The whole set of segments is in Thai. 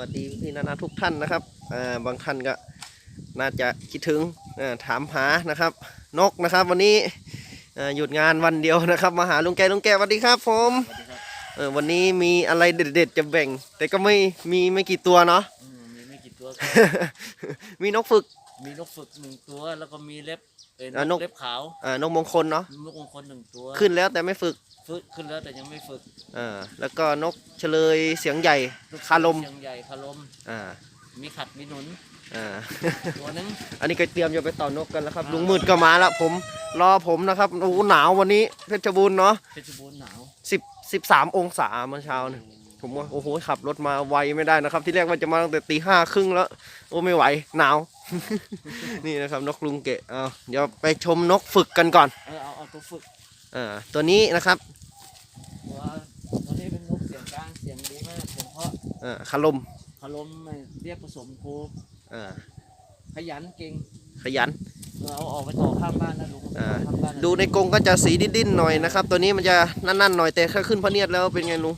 วัสดีพี่นานาทุกท่านนะครับอ่าบางท่านก็น่าจะคิดถึงอ่าถามหานะครับ นกนะครับวันนี้อ่าหยุดงานวันเดียวนะครับ มาหาลุงแกลุงแกสวัสดีครับผมเออวันนี้มีอะไรเด็ดๆจะแบ่ง แต่ก็ไม่มีไม่กี่ตัวเนาะอืมมีไม่กี่ตัว มีนกฝึก มีนกฝึกหนึ่งตัว แล้วก็มีเล็บเป็นอ่านนกกเล็บขาวอ่านกมงคลเนาะนกมงคลหนึ่งตัว ขึ้นแล้วแต่ไม่ฝึก ฝึกขึ้นแล้วแต่ยังไม่ฝึกอ่าแล้วก็นกเฉลยเสียงใหญ่นกคาลมเชียงใหญ่คาลมอ่ามีขัดมีหนุนอ่าตัวหนึงอันนี้ก็เตรียมจะไปต่อนกกันแล้วครับ ลุงมืดก็มาแล้วผมรอผมนะครับโอ้โหหนาววันนี้เพชรบูรณ์เนาะเพชรบูรณ์หนาวสิบสิบสามองศาเมื่อเช้าเนี่ยผมว่าโอ้โหขับรถมาไวไม่ได้นะครับ ที่แรกว่าจะมาตั้งแต่ตีห้าครึ่งแล้ว โอ้ไม่ไหวหนาว นี่นะครับนกลุงเกะเอาเดี๋ยวไปชมนกฝึกกันก่อนเออเอาเอาตัวฝึก อ่าตัวนี้นะครับตัวตัวนี้เป็นนกเสียงกลางเสียงดีมากเสียงเพราะอ่าคาลมคาลมเรียกผสมครูอ่าขยันเก่งขยันเราเอาออกไปต่อข้างบ้านนะลุงอ่าข้างบ้านนะดูในกรงก็จะสีดิ้นๆหน่อยนะครับ ตัวนี้มันจะนั่นๆหน่อยแต่ถ้าขึ้นพะเนียดแล้วเป็นไงลุง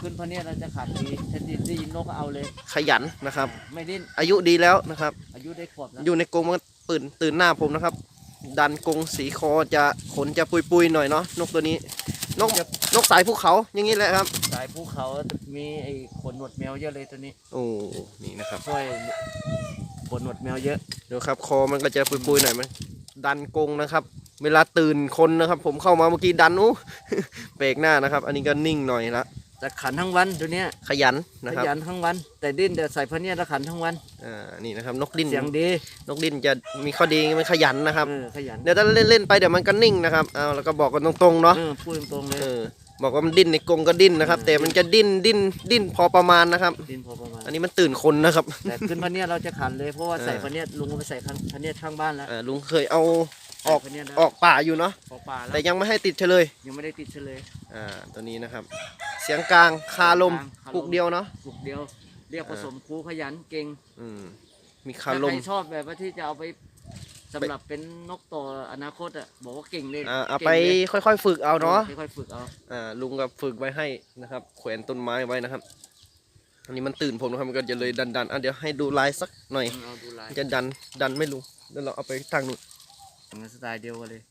ขึ้นพะเนียดเราจะขาดดีถ้าได้ยินนกก็เอาเลย ขยันนะครับ ไม่ดิ้นอายุดีแล้วนะครับ อายุได้ขวบแล้วอยู่ในกรงมันตื่นตื่นหน้าผมนะครับ ดันกรงสีคอจะขนจะปุยๆหน่อยเนาะนกตัวนี้ นกนกสายภูเขาอย่างนี้แหละครับ สายภูเขามีไอ้ขนหนวดแมวเยอะเลยตัวนี้ โอ้นี่นะครับช่วยขนหนวดแมวเยอะดูครับ คอมันก็จะปุยๆหน่อยมันดันกรงนะครับ เวลาตื่นคนนะครับ ผมเข้ามาเมื่อกี้ดันอู้เบรกหน้านะครับ อันนี้ก็นิ่งหน่อยละแต่ขันทั้งวันตัวเนี้ยขยันขนะครับยันทั้งวัน แต่ดิ้นแต่ใส่พะเนียดแล้วขันทั้งวัน อ่านี่นะครับ นกดิ้นเสียงดีนกดิ้นจะมีข้อดีมันขยันนะครับ เออขยันเดี๋ยวถ้าเล่นเล่นๆไปเดี๋ยวมันก็นิ่งนะครับเอาแล้วก็บอกกันตรงๆเนาะ เออพูดตรงๆเลยเออบอกว่ามันดิ้นในกรงก็ดิ้นนะครับเออแต่มันจะดิ้นดิ้นดิ้นพอประมาณนะครับ ดิ้นพอประมาณอันนี้มันตื่นคนนะครับ แต่ขึ้นพะเนียดเราจะขันเลยเพราะว่าเออใส่พะเนียดลุงเอาไปใส่ข้างพะเนียดข้างบ้านแล้วอ่าลุงเคยเอาออกใส่พะเนียดแล้วออกป่าอยู่เนาะออกป่าแล้วแต่ยังไม่ให้ติดเฉลยยังไม่ได้ติดเฉลย อ่าตัวนี้นะครับ เสียงกลางคาลมคาลม ปลูกเดียวเนาะ ปลูกเดียว เรียกผสมครูขยันเก่งอืมมีถ้าคาลใคมรชอบแบบว่าที่จะเอาไปสำหรับเป็นนกต่ออนาคตอะบอกว่าเก่งเลยอ่าเอาก่งไปลยค่อยๆ ฝึกเอาเนาะ ค่อยๆฝึกเอาอ่าลุงก็ฝึกไว้ให้นะครับ แขวนต้นไม้ไว้นะครับ อันนี้มันตื่นผมนะครับมันก็จะเลยดันดันๆอะเดี๋ยวให้ดูลายสักหน่อย เอาดูลายมันจะดันดันไม่ลุงเดี๋ยวเราเอาไปทางนู้นมันสไตล์เดียวกันเลย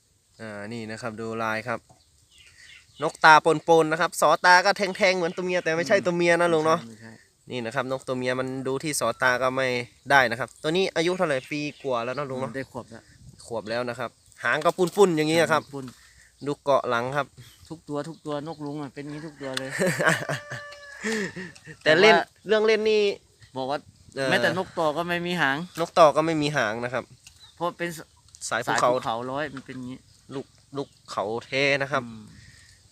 อ่านี่นะครับ ดูลายครับ นกตาปนๆนะครับ สอตาก็แทงๆเหมือนตัวเมียแต่ไม่ใช่ตัวเมียนะลุงเนาะ ไม่ใช่ นี่นะครับนกตัวเมียมันดูที่สอตาก็ไม่ได้นะครับ ตัวนี้อายุเท่าไหร่ปีกว่าแล้วเนาะลุงเนาะได้ขวบแล้วขวบแล้วนะครับ หางก็ปุ้นๆอย่างนี้ครับ ปุ่นดูเกาะหลังครับ ทุกตัวทุกตัวนกลุงอะเป็นอย่างนี้ทุกตัวเลย แต่เล่นแต่ว่า เรื่องเล่นนี่ บอกว่าเอ่อ แม้แต่นกต่อก็ไม่มีหาง นกต่อก็ไม่มีหางนะครับ เพราะเป็นสสายภูสายเขาภูเขาร้อยมันเป็นอย่างนี้ลูกลูกเขาเทนะครับอืม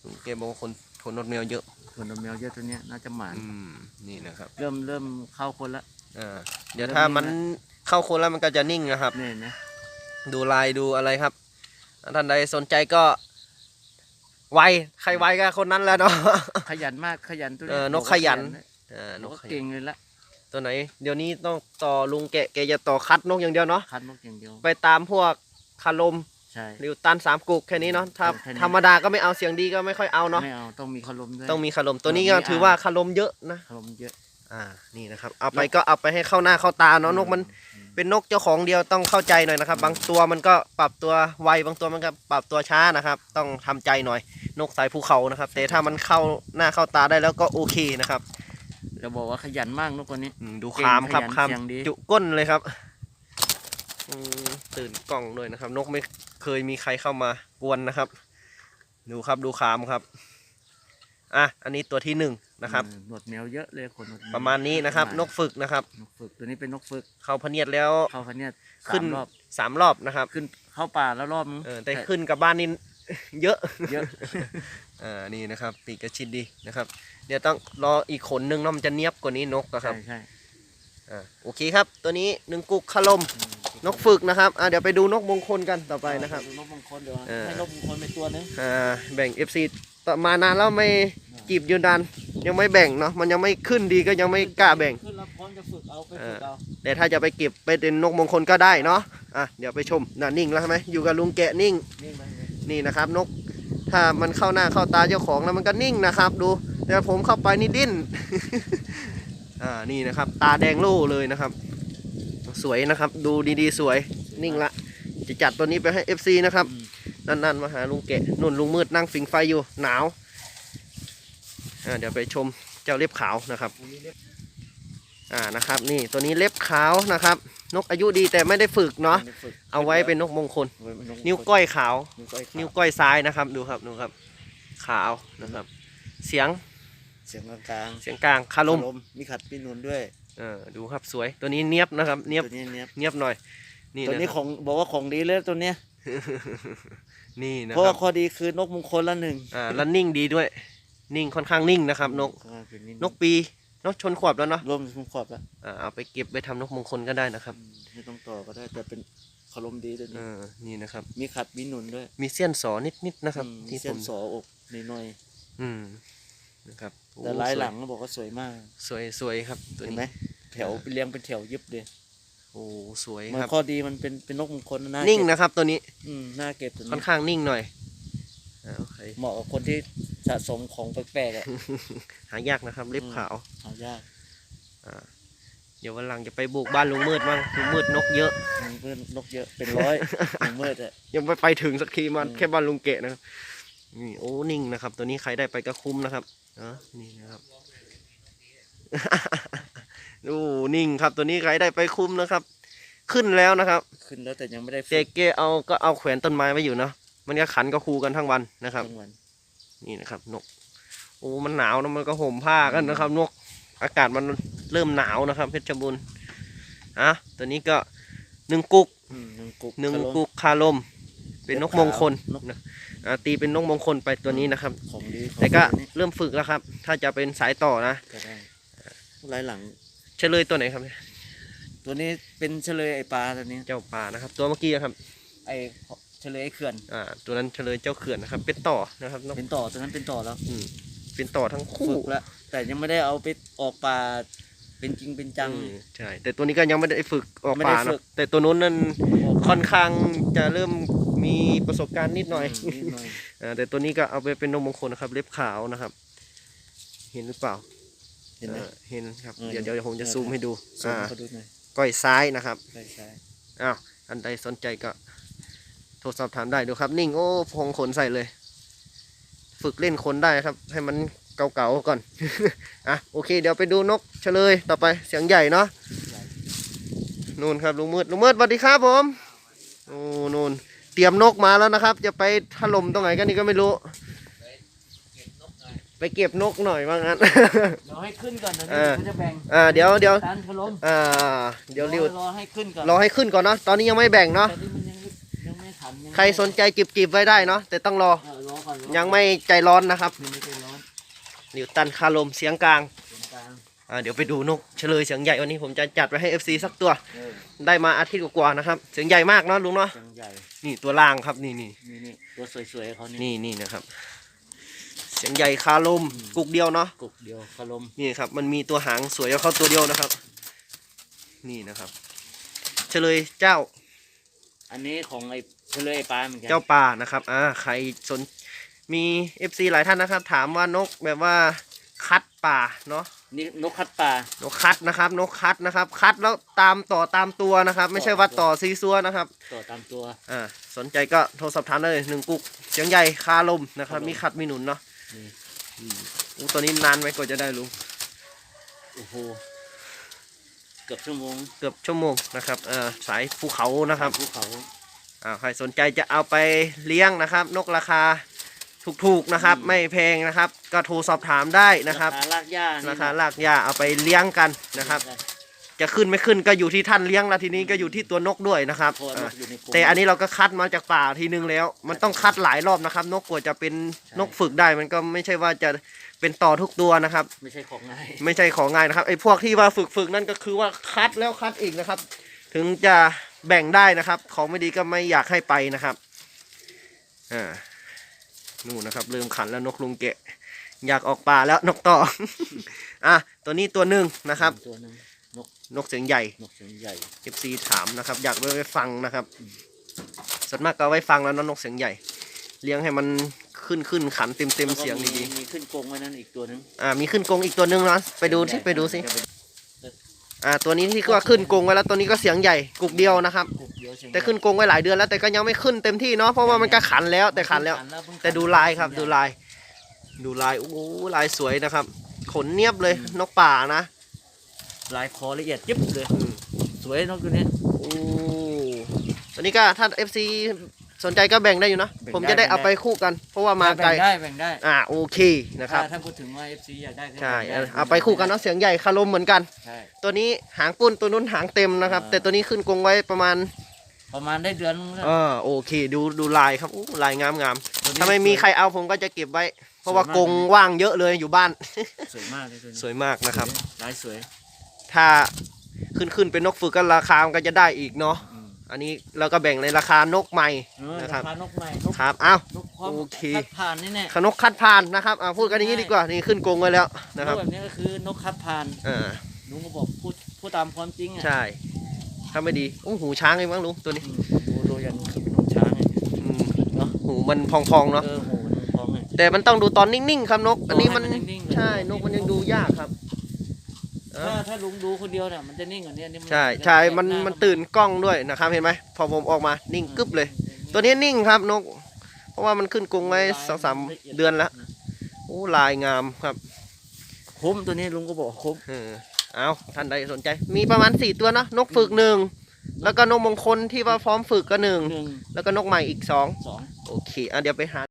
ลุงเกบอกว่าคนคนนดแมวเยอะ ส่วนนกแมวเยอะตัวเนี้ยน่าจะหมาน อืมนี่นะครับเริ่มเริ่มเข้าคนละอ่าเดี๋ยวเริ่มถ้านิ่มันเข้าคนแล้วมันก็จะนิ่งนะครับนี่นะดูลายดูอะไรครับ ท่านใดสนใจก็ ไวใครไวก็คนนั้นแหล้วเนาะ ขยันมากขยันตัวเออนบอกกขยันเลยอ่านนกกขเก่ยันงเลยละตัวไหน เดี๋ยวนี้ต้องต่อลุงแกะแกจะต่อคัดนกอย่างเดียวเนาะคัดนกอย่างเดียวไปตามพวกคาลม ใช่ริวตันสามกุกแค่นี้เนาะถ้าแค่นี้ธรรมดาก็ไม่เอาเสียงดีก็ไม่ค่อยเอาเนาะไม่เอาต้องมีคารมด้วยต้องมีคาลมตัวนี้ก็มีอ่าถือว่าคาลมเยอะนะคารมเยอะ อ่านี่นะครับ เอาไปก็เอาไปให้เข้าหน้าเข้าตาเนาะนกมันอืมเป็นนกเจ้าของเดียวต้องเข้าใจหน่อยนะครับ บางตัวมันก็ปรับตัวไวบางตัวมันก็ปรับตัวช้านะครับ ต้องทำใจหน่อย นกสายภูเขานะครับ แต่ถ้ามันเข้าหน้าเข้าตาได้แล้วก็โอเคนะครับจะบอกว่าขยันมากนกตัวนี้อืมดูเก่งคามครับขยันคามเสียงดีจุก้นเลยครับอืม ตื่นกล่องด้วยนะครับ นกไม่เคยมีใครเข้ามากวนนะครับ ดูครับดูคามครับ อะ อันนี้ตัวที่หนึ่งนะครับอืมหนวดแมวเยอะเลยขนหนวดแวประมาณนี้นะครับ นกฝึกนะครับ นกฝึกตัวนี้เป็นนกฝึก เข้าพะเนียดแล้ว เข้าพันเนี่ยขึ้สานมรอบสามรอบนะครับ ขึ้นเข้าป่าแล้วรอบนึงเออแต่ขึ้นกับบ้านนี่เยอะเยอะ อ่า นี่นะครับ ปีกกระชิดดีนะครับ เดี๋ยวต้องรออีกขนหนึ่งเนาะมันจะเนียบกว่านี้นกอะคใช่รับใช่อ่า โอเคครับ ตัวนี้หนึ่งกุกขลมอืม นกฝึกนะครับอ่าเดี๋ยวไปดูนกมงคลกันต่อไปนะครับดูนกมงคลเดี๋ยวเออให้นกมงคลไปตัวนึงอ่าแบ่ง FC ต่อมานานแล้วไม่จีบยืนดันยังไม่แบ่งเนาะมันยังไม่ขึ้นดีก็ยังไม่กล้าแบ่ง ขึ้นแล้วพร้อมจะฝึกเอาไปเอฝึอกเอาแต่ถ้าจะไปเก็บไปเป็นนกมงคลก็ได้เนาะอะเดี๋ยวไปชมน่ะนิ่งแล้วใช่ไหมอยู่กับลุงแกะนิ่งนี่มันนี่นะครับนก ถ้ามันเข้าหน้าเข้าตาเจ้าของแล้วมันก็นิ่งนะครับ ดู แต่ผมเข้าไปนี่ดิ้น อ่านี่นะครับ ตาแดงโล่เลยนะครับ สวยนะครับ ดูดีๆ สวย นิ่งละ จะจัดตัวนี้ไปให้ FC นะครับอืมนั่นๆมาหาลุงแกะนุ่นลุงมืดนั่งฟิงไฟอยู่ หนาวอ่าเดี๋ยวไปชมเจ้าเล็บขาวนะครับอันนี้เรียกอ่านะครับ นี่ตัวนี้เล็บขาวนะครับ นกอายุดีแต่ไม่ได้ฝึกเนาะไม่ฝึกเอาไว้เป็นนกมงคลเอาไว้เป็นนิ้วก้อยขาวนิ้วก้อยขาว นิ้วก้อยซ้ายนะครับ ดูครับดูครับ ขาวนะครับ เสียงเสียงกลางๆเสียงกลางคารมมีขัดปีนุนด้วย เออดูครับสวยตัวนี้เนียบนะครับ เนียบตัวนี้เนี้ยเนียบหน่อย นี่ตัวนะนี้คขรับองบอกว่าของดีเลยตัวเนี้ยนี่นะเพราะครัว่าบข้อดีคือนกมงคลละหนึ่งอ่าแล้วนิ่งดีด้วย นิ่งค่อนข้างนิ่งนะครับ นกอ่าเป็นนกปีนกชนขวบแล้วเนาะรวมถึงขอบแล้วอ่าเอาไปเก็บไปทำนกมงคลก็ได้นะครับอืมไม่ต้องต่อก็ได้แต่เป็นคารมดีตัวเอนี้อนี่นะครับ มีขัดมีหนุนด้วยมีเสี้ยนสอนิดๆนะครับ อืมมีที่เส้ผนมสออกหน่อยอืม นะครับๆแต่โอ้ลายสวหลังก็บอกว่าสวยมาก สวยสวยครับตัวเห็นนี้ไหมแถวเรียงเป็นแถวยิบเลยโอ้สวยมันครับ ข้อดีมันเป็นเป็นนกมงคลน่านิ่งเก็บนะครับตัวนี้อืมน่าเก็บตัวค่อนนี้ข้างนิ่งหน่อยอ่าโอเคเหมาะกับคนที่สะสมของแปลกๆอะ หายากนะครับเล็บอืม ขาวหายากอ่าเดี๋ยววันหลังจะไปบุกบ้านลุงมืดบ้างลุงมืดนกเยอะ มันเพื่อนนกเยอะเป็นร้อยมันมืดอะยังไม่ไปถึงสักทีมันอืม แค่บ้านลุงเกะนะครับ นี่โอ้นิ่งนะครับ ตัวนี้ใครได้ไปก็คุ้มนะครับเออนี่นะครับโอ้นิ่งครับ ตัวนี้ใครได้ไปคุ้มนะครับ ขึ้นแล้วนะครับ ขึ้นแล้วแต่ยังไม่ได้เจเกเอาก็เอาแขวนต้นไม้ไว้อยู่เนาะมันก็ขันก็คูกันทั้งวันนะครับทั้งวันนี่นะครับ นก โอ้มันหนาวนะมันก็ห่มผ้ากันนะครับ นก อากาศมันเริ่มหนาวนะครับ เพชรบูรณ์อะตัวนี้ก็หนึ่งกุกอืมหนึ่งกุกหนึ่งคารมกุกคาลม เป็นนกมงคลนกนะอ่าตีเป็นนกมงคลไปตัวนี้นะครับของดีของแต่ก็ตัวนี้เริ่มฝึกแล้วครับ ถ้าจะเป็นสายต่อนะก็ได้ลายหลัง เฉลยตัวไหนครับเนี่ยตัวนี้เป็นเฉลยไอปลาตัวนี้ เจ้าป่านะครับ ตัวเมื่อกี้อะครับ ไอเฉลยไอเขื่อน อ่า ตัวนั้นเฉลยเจ้าเขื่อนนะครับ เป็นต่อนะครับนกเป็นต่อตัวนั้นเป็นต่อแล้วอืมเป็นต่อทั้งคู่ฝึกแล้วแต่ยังไม่ได้เอาไปออกปลาเป็นจริงเป็นจังอืมใช่แต่ตัวนี้ก็ยังไม่ได้ฝึกออกไม่ได้ป่าฝึนะกแต่ตัวนู้นนั่นออกค่อนข้างจะเริ่ม มีประสบการณ์นิดหน่อยมนิดหน่อยอ่าแต่ตัวนี้ก็เอาไปเป็นนมมงคลนะครับ เล็บขาวนะครับ เห็นหรือเปล่าเห็นไหม อ่าเห็นครับเออเดี๋ยวเดี๋ยวผมจะเออ ซูมให้ดูส่งอ่าเขาดูหน่อยก้อยซ้ายนะครับใช่ใช่อ้าวอันใดสนใจก็ โทรสอบถามได้ดูครับ นิ่งโอ้พงขนใส่เลย ฝึกเล่นคนได้ครับ ให้มันเก่าๆก่อน อะโอเค เดี๋ยวไปดูนกเฉลยต่อไปเสียงใหญ่เนาะใหญ่นู่นครับลุงมืดลุงมืดสวัสดีครับผม โอ้นู่น เตรียมนกมาแล้วนะครับ จะไปถล่มตรงไหนกันนี่ก็ไม่รู้ ไปเก็บนกหน่อยว่างั้นเราให้ขึ้นก่อนนะเออเขาจะแบ่งอ่าเดี๋ยวเดี๋ยวการถล่มอ่า เดี๋ยวริวรอให้ขึ้นก่อนรอให้ขึ้นก่อนเนาะตอนนี้ยังไม่แบ่งเนาะแต่นี่มันยังไม่ยังไม่ทันยังไม่ใครสนใจจิบจิบๆไว้ได้เนาะแต่ต้องรอเออรอก่อนรอยังไม่ใจร้อนนะครับยังไม่ใจร้อนนิวตันคาลมเสียงกลางตรงกลางอ่าเดี๋ยวไปดูนกเฉลยเสียงใหญ่วันนี้ผมจะจัดไว้ให้ FC สักตัว เออได้มาอาทิตย์กว่าๆนะครับ เสียงใหญ่มากเนาะลุงเนาะ จังใหญ่ นี่ตัวล่างครับนี่นี่นี่นี่ตัวสวยๆเขานี่นี่นี่นะครับ เสียงใหญ่คาลมกุกเดียวเนาะกุกเดียวคารมนี่ครับ มันมีตัวหางสวยเอาเข้าตัวเดียวนะครับ นี่นะครับ เฉลยเจ้า อันนี้ของไอ้เฉลยไอ้ปลาเหมือนกันเจ้าป่านะครับอ่าใครสนมี FC หลายท่านนะครับ ถามว่านกแบบว่าคัดป่าเนาะ นี่นกคัดปลา นกคัดนะครับ นกคัดนะครับ คัดแล้วตามต่อตามตัวนะครับ ไม่ใช่ว่าต่อซีซัวนะครับ ต่อตามตัว อ่า สนใจก็โทรสอบถามได้เลยหนึ่งกุกเสียงใหญ่คาลมนะครับคาลมมีคัดมีหนุนเนาะนี่อืมอู้ตัวนี้นานไหมกว่าจะได้ลุงโอ้โห เกือบชั่วโมง เกือบชั่วโมงนะครับเอ่อสายภูเขานะครับ ภูเขาอ่า ใครสนใจจะเอาไปเลี้ยงนะครับ นกราคา ถูกๆนะครับ ไม่แพงนะครับ ก็โทรสอบถามได้นะครับราคาลากหญ้านี่ราคาลากหญ้าเอาไปเลี้ยงกันนะครับได้จะขึ้นไม่ขึ้นก็อยู่ที่ท่านเลี้ยงละทีนี้ก็อยู่ที่ตัวนกด้วยนะครับเพราะว่านอ่ากอยู่ในกรง แต่อันนี้เราก็คัดมาจากป่าทีนึงแล้ว มันต้องคัดหลายรอบนะครับ นกกว่าจะเป็นใช่ นกฝึกได้ มันก็ไม่ใช่ว่าจะเป็นต่อทุกตัวนะครับ ไม่ใช่ของง่าย ไม่ใช่ของง่ายนะครับไอ้พวกที่ว่าฝึกฝึกนั่นก็คือว่าคัดแล้วคัดอีกนะครับ ถึงจะแบ่งได้นะครับ ของไม่ดีก็ไม่อยากให้ไปนะครับอ่า นู่นนะครับลืมขันแล้วนกลุงเกะ อยากออกป่าแล้วนกต่อ อะตัวนี้ตัวหนึ่งนะครับ ตัวหนึงนกนกเสียงใหญ่ นกเสียงใหญ่ FC ถามนะครับ อยากไว้ไว้ฟังนะครับส่วนมากก็เอาไว้ฟังแล้วเนอะนกเสียงใหญ่ เลี้ยงให้มันขึ้นขึ้นขันเต็มเต็มแล้วก็เสียงมีดีมีขึ้นกรงไว้นั่นอีกตัวหนึง ๆอ่ามีขึ้นกรงอีกตัวหนึ่งนะไปดูสิไปดูสิ อ่าตัวนี้ที่ก็ขึ้นกรงไว้แล้วตัวนี้ก็เสียงใหญ่กุกเดียวนะครับกุกเดียวเสียงแต่ขึ้นกรงไว้หลายเดือนแล้วแต่ก็ยังไม่ขึ้นเต็มที่เนาะเพราะว่ามันก็ขันแล้วแต่ขันแล้ว เพิ่งแต่ดูลายครับดูลาย ดูลายโอ้โหลายสวยนะครับ ขนเนียบเลยนกป่านะลายคอละเอียดยิบเลย อืมสวยนกตัวนี้โอ้ตัวนี้ก็ถ้า FC สนใจก็แบ่งได้อยู่เนอะแบ่งได้ ผมจะได้เอาไปคู่กัน เพราะว่ามาไกลแบ่งได้แบ่งได้อ่าโอเคนะครับ ถ้าถ้าพูดถึงว่า FC อยากได้ก็ใช่แบ่งด้เอาไปคู่กันเนาะเสียงใหญ่คารมเหมือนกัน ใช่ ตัวนี้หางปุ้นตัวนู้นหางเต็มนะครับ อ่า แต่ตัวนี้ขึ้นกรงไว้ประมาณประมาณได้เดือนนึงแล้วเออโอเค ดูดูลายครับอู้ลายงามงามตัวนี้ ถ้าไม่มีใครเอาผมก็จะเก็บไว้ เพราะว่ากรงว่างเยอะเลยอยู่บ้าน สวยมากเลยตัวนี้สวยมากนะครับ ลายสวยถ้าขึ้นขึ้นเป็นนกฝึกก็ราคามันก็จะได้อีกเนาะ อืม อันนี้เราก็แบ่งในราคานกใหม่เออนะครับราคานกใหม่นกครับอ้าวนกพร้อมโอเคคัดผ่านนี่แน่ขนกคัดผ่านนะครับอ่าพูดกันอย่างนี้ดีกว่านี่ขึ้นกรงไว้แล้วนะนครับกแบบนี้ก็คือนกคัดผ่านอ่าลุงก็บอกพูดพูดตามความจริงอะใช่ถ้าไม่ดีโอ้หูช้างเลยมั้งลุงตัวนี้อืมดูดูอย่างคือนกช้างไงอืมเนาะหูมันพองๆเนาะเออโหมันพร้อมไงแต่มันต้องดูตอนนิ่งๆครับนก อันนี้มันให้มันนิ่งๆเลยใช่นกมันยังดูยากครับเอ ถ้าอถ้าลุงดูคนเดียวเนี่ยมันจะนิ่งกว่านี้อันนี้มันใช่ใช่มันมันตื่นกล้องด้วยนะครับเห็นไหมพอผมออกมานิ่งกึ๊บเลย ตัวนี้นิ่งครับนก เพราะว่ามันขึ้นกรงไว้สองสามเดือนแล้วโอ้ลายงามครับคุ้มตัวนี้ลุงก็บอกคุ้มเออเอาท่านใดสนใจ มีประมาณสี่ตัวเนอะนกฝึกหนึ่งแล้วก็นกมงคลที่ว่าพร้อมฝึกก็หนึ่งหนึ่งแล้วก็นกใหม่อีกสองสองโอเคอะเดี๋ยวไปหา